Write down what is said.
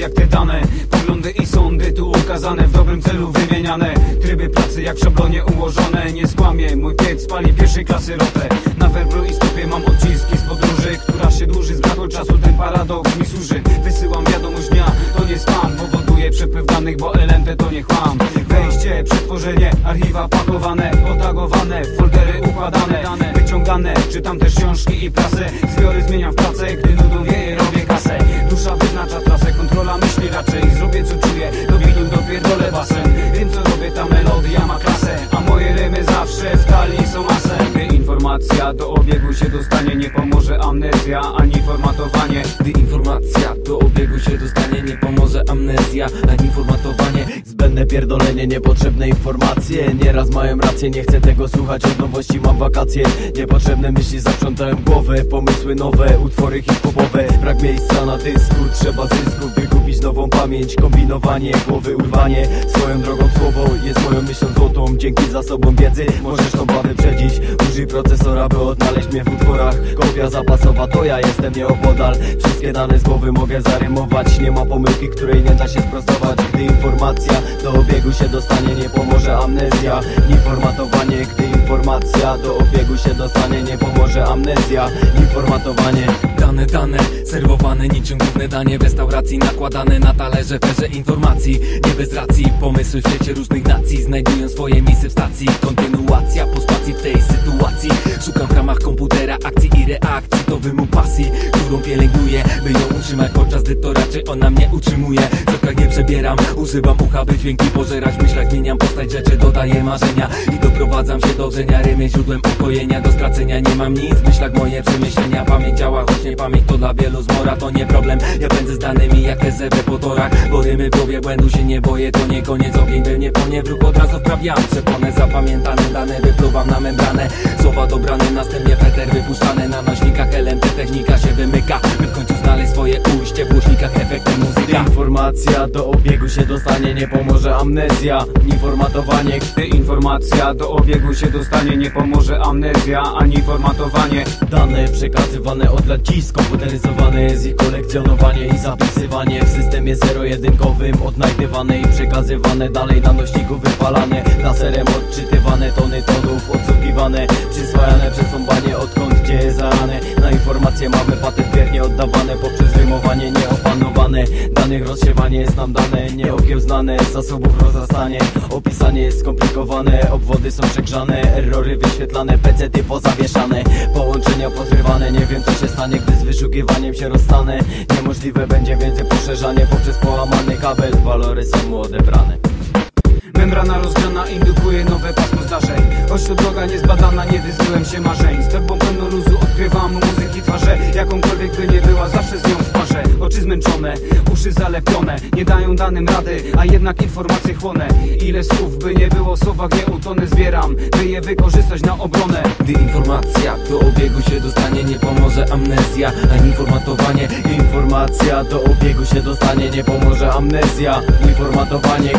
jak te dane. Poglądy i sądy tu ukazane W dobrym celu jak w szablonie ułożone. Nie skłamie, mój piec spali pierwszej klasy ropę. Na werblu i stopie mam odciski z podróży Która się dłuży, z braku czasu ten paradoks mi służy. Wysyłam wiadomość dnia, to nie spam. Powoduje przepływ danych, bo LMP to nie chłam. Wejście, przetworzenie, archiwa pakowane Otagowane, foldery układane Dane wyciągane, czytam też książki i prasę Zbiory zmieniam w pracę, gdy informacja. Do obiegu się dostanie Nie pomoże amnezja, ani formatowanie. Gdy informacja do obiegu się dostanie Nie pomoże amnezja. Ani formatowanie. Zbędne pierdolenie, niepotrzebne informacje. Nieraz mają rację, nie chcę tego słuchać. Od nowości mam wakacje. Niepotrzebne myśli zaprzątają głowę Pomysły nowe, utwory hip-hopowe. Brak miejsca na dysku, trzeba zysków By nową pamięć, kombinowanie Głowy urwanie, swoją drogą słowo Jest moją myślą złotą, dzięki zasobom wiedzy Możesz tą bawę przedzić. Użyj procesora, by odnaleźć mnie w utworach. Kopia zapasowa, to ja jestem nieopodal. Wszystkie dane z głowy mogę zarymować. Nie ma pomyłki, której nie da się sprostować. Gdy informacja do obiegu się dostanie Nie pomoże amnezja, ni formatowanie Gdy informacja do obiegu się dostanie Nie pomoże amnezja, ni formatowanie Dane, dane, serwowane niczym główne danie. W restauracji nakładane na talerze Ferze informacji, nie bez racji. Pomysły w świecie różnych nacji. Znajdują swoje miejsce w stacji. Kontynuacja po spacji w tej sytuacji. Szukam w ramach komputera akcji reakcji To wymóg pasji, którą pielęgnuję By ją utrzymać podczas gdy to raczej ona mnie utrzymuje. W rokach nie przebieram, używam ucha by dźwięki pożerać W zmieniam postać rzeczy, dodaję marzenia I doprowadzam się do wrzenia rymy źródłem ukojenia Do stracenia nie mam nic, w moje przemyślenia Pamięć działa, choć nie pamięć to dla wielu zmora To nie problem, ja pędzę z danymi jak EZB po torach Bo rymy w błędu się nie boję To nie koniec, ogień we mnie płonie Wróg od razu wprawiam, przeponę zapamiętane dane Wypluwam na membranę, słowa dobrane Następnie feter wypuszczane na nośnikach LMT technika się wymyka By w końcu znaleźć swoje ujście w głośnikach efekty muzyka. Informacja do obiegu się dostanie Nie pomoże amnezja, ni formatowanie Gdy informacja do obiegu się dostanie Nie pomoże amnezja, ani formatowanie Dane przekazywane od lat dziś Skomputeryzowane jest ich kolekcjonowanie i zapisywanie. W systemie zero-jedynkowym Odnajdywane i przekazywane dalej na nośniku wypalane. Laserem odczytywane tony tonów Odsłuchiwane, wiernie oddawane Poprzez rymowanie nieopanowane. Danych rozsiewanie jest nam dane Nieokiełznane, zasobów rozrastanie Opisanie jest skomplikowane. Obwody są przegrzane, errory wyświetlane Pecety pozawieszane, połączenia pozrywane Nie wiem co się stanie, gdy z wyszukiwaniem się rozstanę. Niemożliwe będzie więcej poszerzanie Poprzez połamany kabel, walory są mu odebrane. Membrana rozgrzana indukuje nowe pasmo zdarzeń. Choć droga niezbadana, nie wyzbyłem się marzeń. Torbą pełno luzu odkrywam muzyki twarze Jakąkolwiek by nie była, zawsze z nią w parze. Oczy zmęczone, uszy zalepione Nie dają danym rady, a jednak informacje chłonę. Ile słów by nie było, słowa nie utonę Zbieram, by je wykorzystać na obronę. Gdy informacja do obiegu się dostanie Nie pomoże amnezja. Ani formatowanie Informacja do obiegu się dostanie Nie pomoże amnezja, ni formatowanie